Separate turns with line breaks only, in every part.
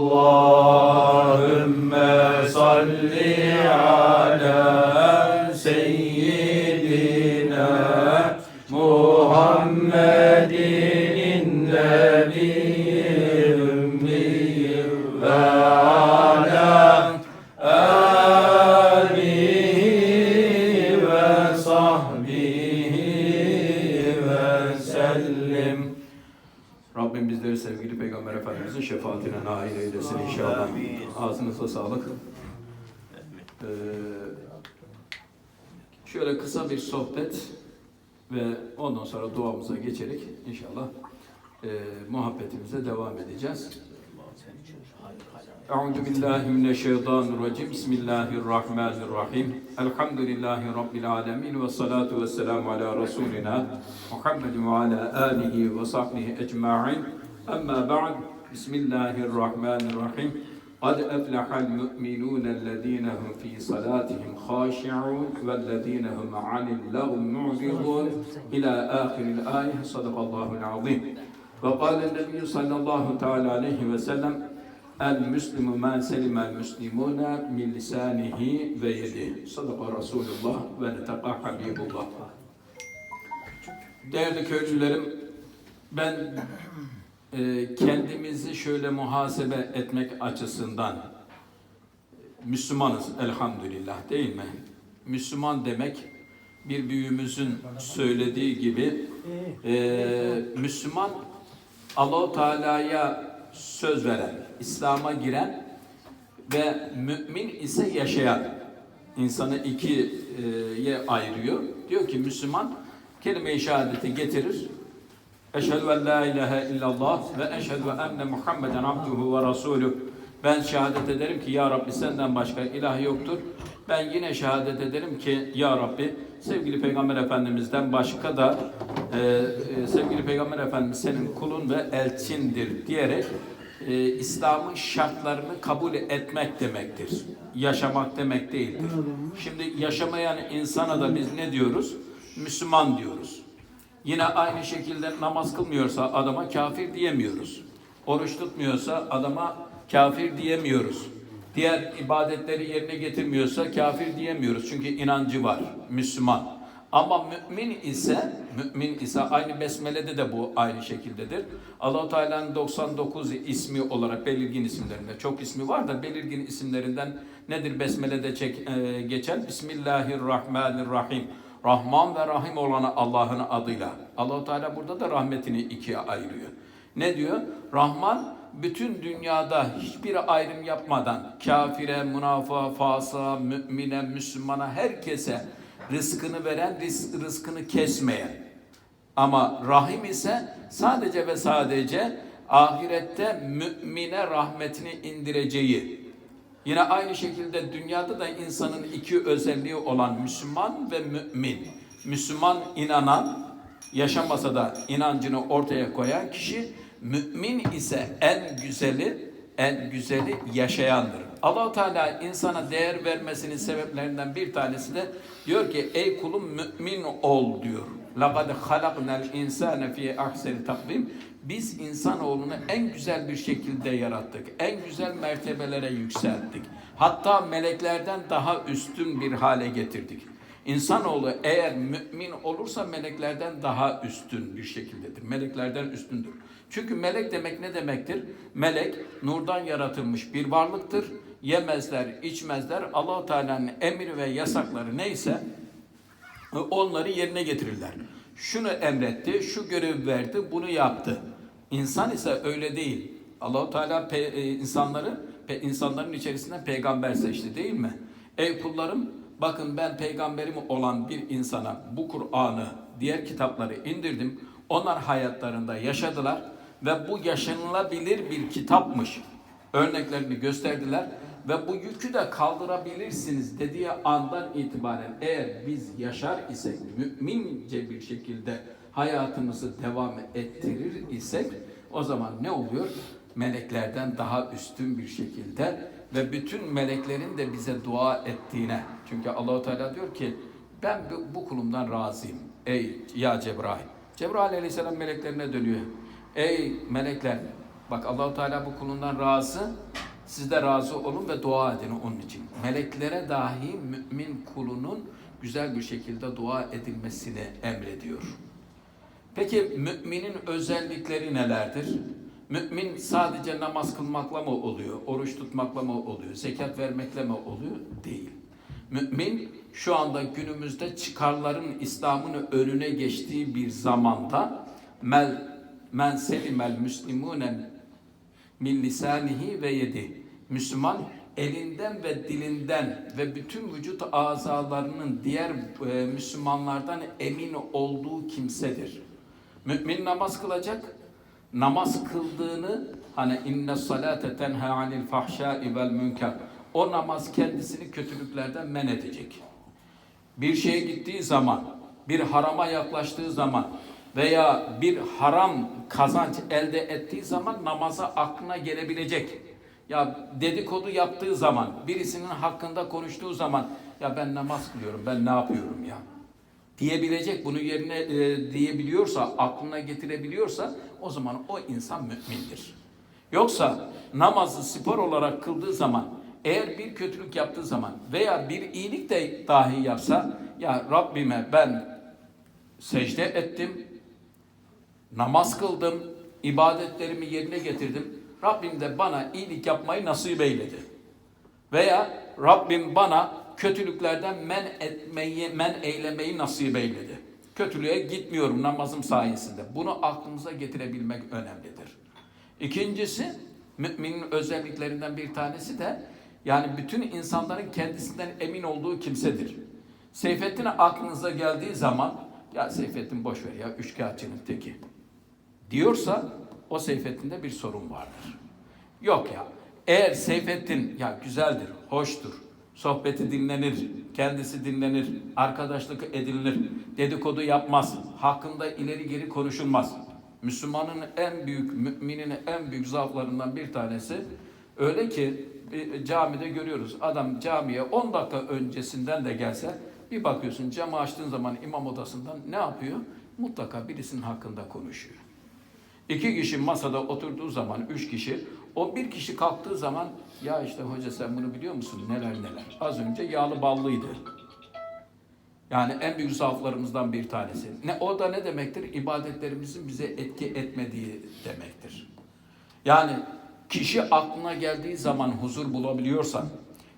Allahümme salli ala seyyidina Muhammedin ümmi ve ala alihi ve sahbihi ve sellim. Rabbim bizleri sevgili Peygamber Efendimizin şefaatine nail eylesin inşallah. Ağzınıza sağlık. Ee, şöyle kısa bir sohbet ve ondan sonra duamıza geçerek inşallah e, muhabbetimize devam edeceğiz. أعوذ بالله من الشيطان الرجيم. بسم الله الرحمن الرحيم. الحمد لله رب العالمين والصلاة والسلام على رسولنا محمد وعلى آله وصحبه أجمعين. أما بعد بسم الله الرحمن الرحيم. قد أفلح المؤمنون الذين هم في صلاتهم خاشعون والذين هم عن اللغو معرضون. إلى آخر الآية صدق الله العظيم. وقال النبي صلى الله تعالى عليه وسلم El müslimu men selimel müslimune min lisanihi ve yedi. Sadaka Resulullah ve netaka Habibullah. Değerli köylülerim, ben e, kendimizi şöyle muhasebe etmek açısından Müslümanız elhamdülillah değil mi? Müslüman demek bir büyüğümüzün söylediği gibi e, Müslüman Allah-u Teala'ya söz veren, İslam'a giren ve mümin ise yaşayan insanı ikiye ayırıyor. Diyor ki Müslüman kelime-i şehadeti getirir. Eşhedü en la ilahe illallah ve eşhedü enne Muhammeden abduhu ve rasulü. Ben şehadet ederim ki ya Rabbi senden başka ilah yoktur. Ben yine şehadet ederim ki ya Rabbi sevgili Peygamber Efendimiz'den başka da e, e, sevgili Peygamber Efendimiz senin kulun ve elçindir diyerek e, İslam'ın şartlarını kabul etmek demektir. Yaşamak demek değildir. Şimdi yaşamayan insana da biz ne diyoruz? Müslüman diyoruz. Yine aynı şekilde namaz kılmıyorsa adama kafir diyemiyoruz. Oruç tutmuyorsa adama kafir diyemiyoruz. Diğer ibadetleri yerine getirmiyorsa kafir diyemiyoruz. Çünkü inancı var, Müslüman. Ama mümin ise, mümin ise aynı besmelede de bu aynı şekildedir. Allahu Teala'nın 99 ismi olarak belirgin isimlerinde çok ismi var da belirgin isimlerinden nedir besmelede çek, e, geçen? Bismillahirrahmanirrahim. Rahman ve Rahim olan Allah'ın adıyla. Allahu Teala burada da rahmetini ikiye ayırıyor. Ne diyor? Rahman bütün dünyada hiçbir ayrım yapmadan kafire, münafığa, fasa, mümine, Müslümana herkese rızkını veren, rız- rızkını kesmeyen. Ama Rahim ise sadece ve sadece ahirette mümine rahmetini indireceği. Yine aynı şekilde dünyada da insanın iki özelliği olan Müslüman ve mümin. Müslüman inanan, yaşamasa da inancını ortaya koyan kişi, mümin ise en güzeli, en güzeli yaşayandır. allah Teala insana değer vermesinin sebeplerinden bir tanesi de diyor ki ey kulum mümin ol diyor. لَقَدْ خَلَقْنَا الْاِنْسَانَ فِي اَحْسَنِ takvim. Biz insanoğlunu en güzel bir şekilde yarattık. En güzel mertebelere yükselttik. Hatta meleklerden daha üstün bir hale getirdik. İnsanoğlu eğer mümin olursa meleklerden daha üstün bir şekildedir. Meleklerden üstündür. Çünkü melek demek ne demektir? Melek nurdan yaratılmış bir varlıktır. Yemezler, içmezler. Allahu Teala'nın emri ve yasakları neyse onları yerine getirirler. Şunu emretti, şu görevi verdi, bunu yaptı. İnsan ise öyle değil. Allahu Teala pe, e, insanları pe, insanların içerisinden peygamber seçti değil mi? Ey kullarım bakın ben peygamberim olan bir insana bu Kur'an'ı, diğer kitapları indirdim. Onlar hayatlarında yaşadılar ve bu yaşanılabilir bir kitapmış. Örneklerini gösterdiler ve bu yükü de kaldırabilirsiniz dediği andan itibaren eğer biz yaşar isek, mümince bir şekilde hayatımızı devam ettirir isek o zaman ne oluyor? Meleklerden daha üstün bir şekilde ve bütün meleklerin de bize dua ettiğine. Çünkü Allahu Teala diyor ki ben bu, kulumdan razıyım. Ey ya Cebrail. Cebrail aleyhisselam meleklerine dönüyor. Ey melekler Bak Allahu Teala bu kulundan razı. Siz de razı olun ve dua edin onun için. Meleklere dahi mümin kulunun güzel bir şekilde dua edilmesini emrediyor. Peki müminin özellikleri nelerdir? Mümin sadece namaz kılmakla mı oluyor? Oruç tutmakla mı oluyor? Zekat vermekle mi oluyor? Değil. Mümin şu anda günümüzde çıkarların İslam'ın önüne geçtiği bir zamanda mel men selimel müslimune min lisanihi ve yedi. Müslüman elinden ve dilinden ve bütün vücut azalarının diğer e, Müslümanlardan emin olduğu kimsedir. Mümin namaz kılacak. Namaz kıldığını hani inne salate tenha anil fahşai vel münker. O namaz kendisini kötülüklerden men edecek. Bir şeye gittiği zaman, bir harama yaklaştığı zaman veya bir haram kazanç elde ettiği zaman namaza aklına gelebilecek. Ya dedikodu yaptığı zaman, birisinin hakkında konuştuğu zaman ya ben namaz kılıyorum, ben ne yapıyorum ya? diyebilecek, bunu yerine e, diyebiliyorsa, aklına getirebiliyorsa o zaman o insan mümindir. Yoksa namazı spor olarak kıldığı zaman, eğer bir kötülük yaptığı zaman veya bir iyilik de dahi yapsa, ya Rabbime ben secde ettim, namaz kıldım, ibadetlerimi yerine getirdim. Rabbim de bana iyilik yapmayı nasip eyledi. Veya Rabbim bana kötülüklerden men etmeyi, men eylemeyi nasip eyledi. Kötülüğe gitmiyorum namazım sayesinde. Bunu aklımıza getirebilmek önemlidir. İkincisi, müminin özelliklerinden bir tanesi de yani bütün insanların kendisinden emin olduğu kimsedir. Seyfettin aklınıza geldiği zaman ya Seyfettin boş ver ya üçkağıtçının teki diyorsa o Seyfettin'de bir sorun vardır. Yok ya eğer Seyfettin ya güzeldir, hoştur, sohbeti dinlenir, kendisi dinlenir, arkadaşlık edilir, dedikodu yapmaz, hakkında ileri geri konuşulmaz. Müslümanın en büyük, müminin en büyük zaaflarından bir tanesi öyle ki bir camide görüyoruz. Adam camiye 10 dakika öncesinden de gelse bir bakıyorsun camı açtığın zaman imam odasından ne yapıyor? Mutlaka birisinin hakkında konuşuyor. İki kişi masada oturduğu zaman, üç kişi, o bir kişi kalktığı zaman, ya işte hoca sen bunu biliyor musun? Neler neler. Az önce yağlı ballıydı. Yani en büyük zaaflarımızdan bir tanesi. Ne o da ne demektir? İbadetlerimizin bize etki etmediği demektir. Yani kişi aklına geldiği zaman huzur bulabiliyorsa,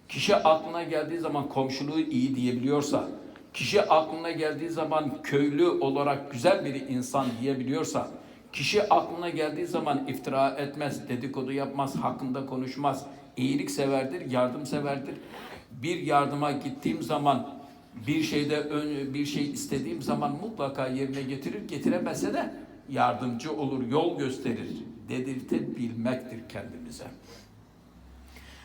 kişi aklına geldiği zaman komşuluğu iyi diyebiliyorsa, kişi aklına geldiği zaman köylü olarak güzel bir insan diyebiliyorsa, Kişi aklına geldiği zaman iftira etmez, dedikodu yapmaz, hakkında konuşmaz. İyilik severdir, yardım severdir. Bir yardıma gittiğim zaman, bir şeyde ön, bir şey istediğim zaman mutlaka yerine getirir, getiremezse de yardımcı olur, yol gösterir. Dedirtebilmektir kendimize.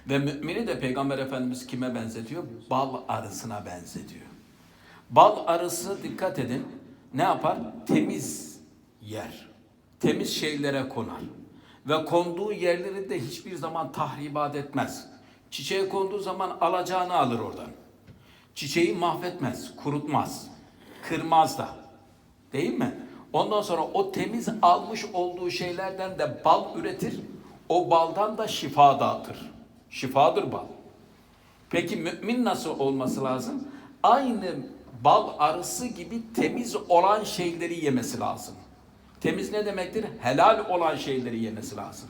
Ve mümini de Peygamber Efendimiz kime benzetiyor? Bal arısına benzetiyor. Bal arısı dikkat edin ne yapar? Temiz yer temiz şeylere konar. Ve konduğu yerleri de hiçbir zaman tahribat etmez. Çiçeğe konduğu zaman alacağını alır oradan. Çiçeği mahvetmez, kurutmaz, kırmaz da. Değil mi? Ondan sonra o temiz almış olduğu şeylerden de bal üretir. O baldan da şifa dağıtır. Şifadır bal. Peki mümin nasıl olması lazım? Aynı bal arısı gibi temiz olan şeyleri yemesi lazım. Temiz ne demektir? Helal olan şeyleri yemesi lazım.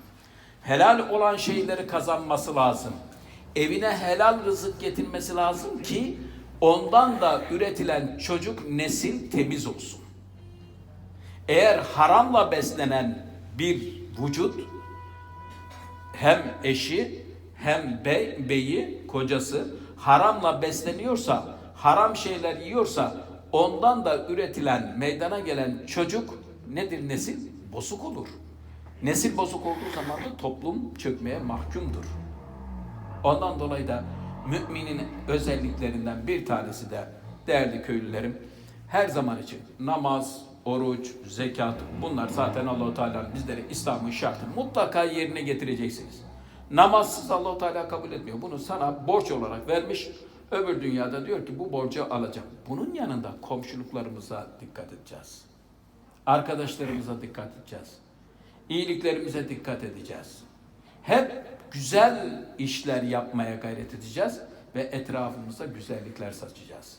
Helal olan şeyleri kazanması lazım. Evine helal rızık getirmesi lazım ki ondan da üretilen çocuk nesil temiz olsun. Eğer haramla beslenen bir vücut hem eşi hem bey, beyi, kocası haramla besleniyorsa, haram şeyler yiyorsa ondan da üretilen, meydana gelen çocuk nedir nesil? Bozuk olur. Nesil bozuk olduğu zaman da toplum çökmeye mahkumdur. Ondan dolayı da müminin özelliklerinden bir tanesi de değerli köylülerim her zaman için namaz, oruç, zekat bunlar zaten Allahu Teala bizlere İslam'ın şartı mutlaka yerine getireceksiniz. Namazsız Allahu Teala kabul etmiyor. Bunu sana borç olarak vermiş. Öbür dünyada diyor ki bu borcu alacağım. Bunun yanında komşuluklarımıza dikkat edeceğiz. Arkadaşlarımıza dikkat edeceğiz. İyiliklerimize dikkat edeceğiz. Hep güzel işler yapmaya gayret edeceğiz ve etrafımıza güzellikler saçacağız.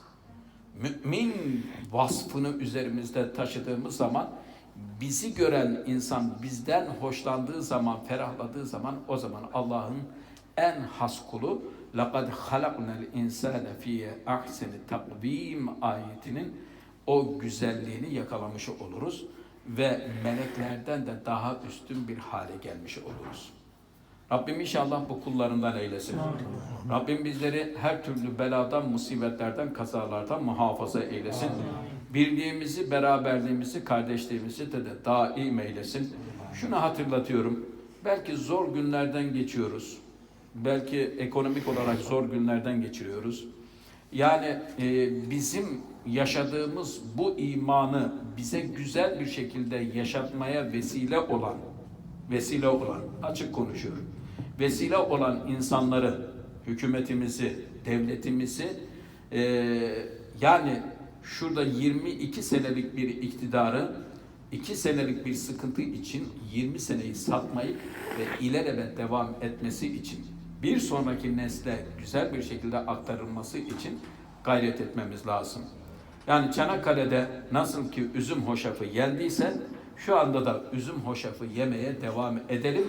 Mümin vasfını üzerimizde taşıdığımız zaman bizi gören insan bizden hoşlandığı zaman, ferahladığı zaman o zaman Allah'ın en has kulu لَقَدْ خَلَقْنَا الْاِنْسَانَ ف۪ي اَحْسَنِ takvim ayetinin o güzelliğini yakalamış oluruz ve meleklerden de daha üstün bir hale gelmiş oluruz. Rabbim inşallah bu kullarından eylesin. Rabbim bizleri her türlü beladan, musibetlerden, kazalardan muhafaza eylesin. Birliğimizi, beraberliğimizi, kardeşliğimizi de, de daim eylesin. Şunu hatırlatıyorum. Belki zor günlerden geçiyoruz. Belki ekonomik olarak zor günlerden geçiriyoruz. Yani e, bizim yaşadığımız bu imanı bize güzel bir şekilde yaşatmaya vesile olan, vesile olan, açık konuşuyorum, vesile olan insanları, hükümetimizi, devletimizi, e, yani şurada 22 senelik bir iktidarı, 2 senelik bir sıkıntı için 20 seneyi satmayıp ve ilelebet devam etmesi için bir sonraki nesle güzel bir şekilde aktarılması için gayret etmemiz lazım. Yani Çanakkale'de nasıl ki üzüm hoşafı yendiyse şu anda da üzüm hoşafı yemeye devam edelim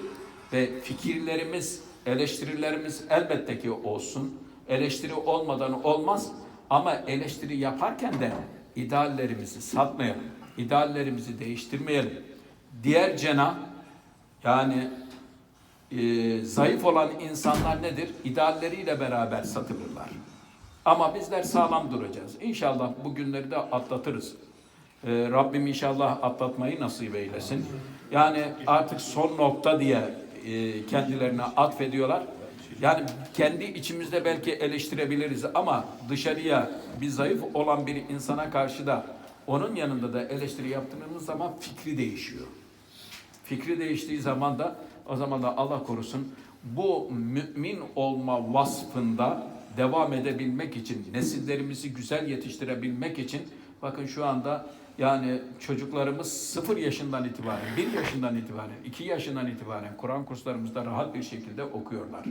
ve fikirlerimiz, eleştirilerimiz elbette ki olsun. Eleştiri olmadan olmaz ama eleştiri yaparken de ideallerimizi satmayalım. ideallerimizi değiştirmeyelim. Diğer cenah yani e, zayıf olan insanlar nedir? İdealleriyle beraber satılırlar. Ama bizler sağlam duracağız. İnşallah bu günleri de atlatırız. E, Rabbim inşallah atlatmayı nasip eylesin. Yani artık son nokta diye e, kendilerine atfediyorlar. Yani kendi içimizde belki eleştirebiliriz ama dışarıya bir zayıf olan bir insana karşı da onun yanında da eleştiri yaptığımız zaman fikri değişiyor. Fikri değiştiği zaman da o zaman da Allah korusun bu mümin olma vasfında devam edebilmek için, nesillerimizi güzel yetiştirebilmek için bakın şu anda yani çocuklarımız sıfır yaşından itibaren, bir yaşından itibaren, iki yaşından itibaren Kur'an kurslarımızda rahat bir şekilde okuyorlar.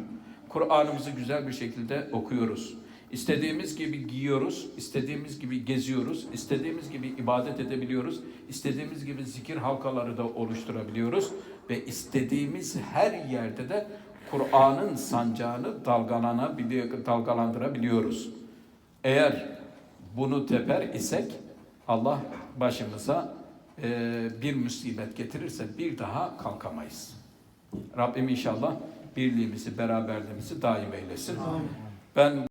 Kur'an'ımızı güzel bir şekilde okuyoruz. İstediğimiz gibi giyiyoruz, istediğimiz gibi geziyoruz, istediğimiz gibi ibadet edebiliyoruz, istediğimiz gibi zikir halkaları da oluşturabiliyoruz ve istediğimiz her yerde de Kur'an'ın sancağını dalgalanabiliyor, dalgalandırabiliyoruz. Eğer bunu teper isek Allah başımıza e, bir musibet getirirse bir daha kalkamayız. Rabbim inşallah birliğimizi, beraberliğimizi daim eylesin. Ben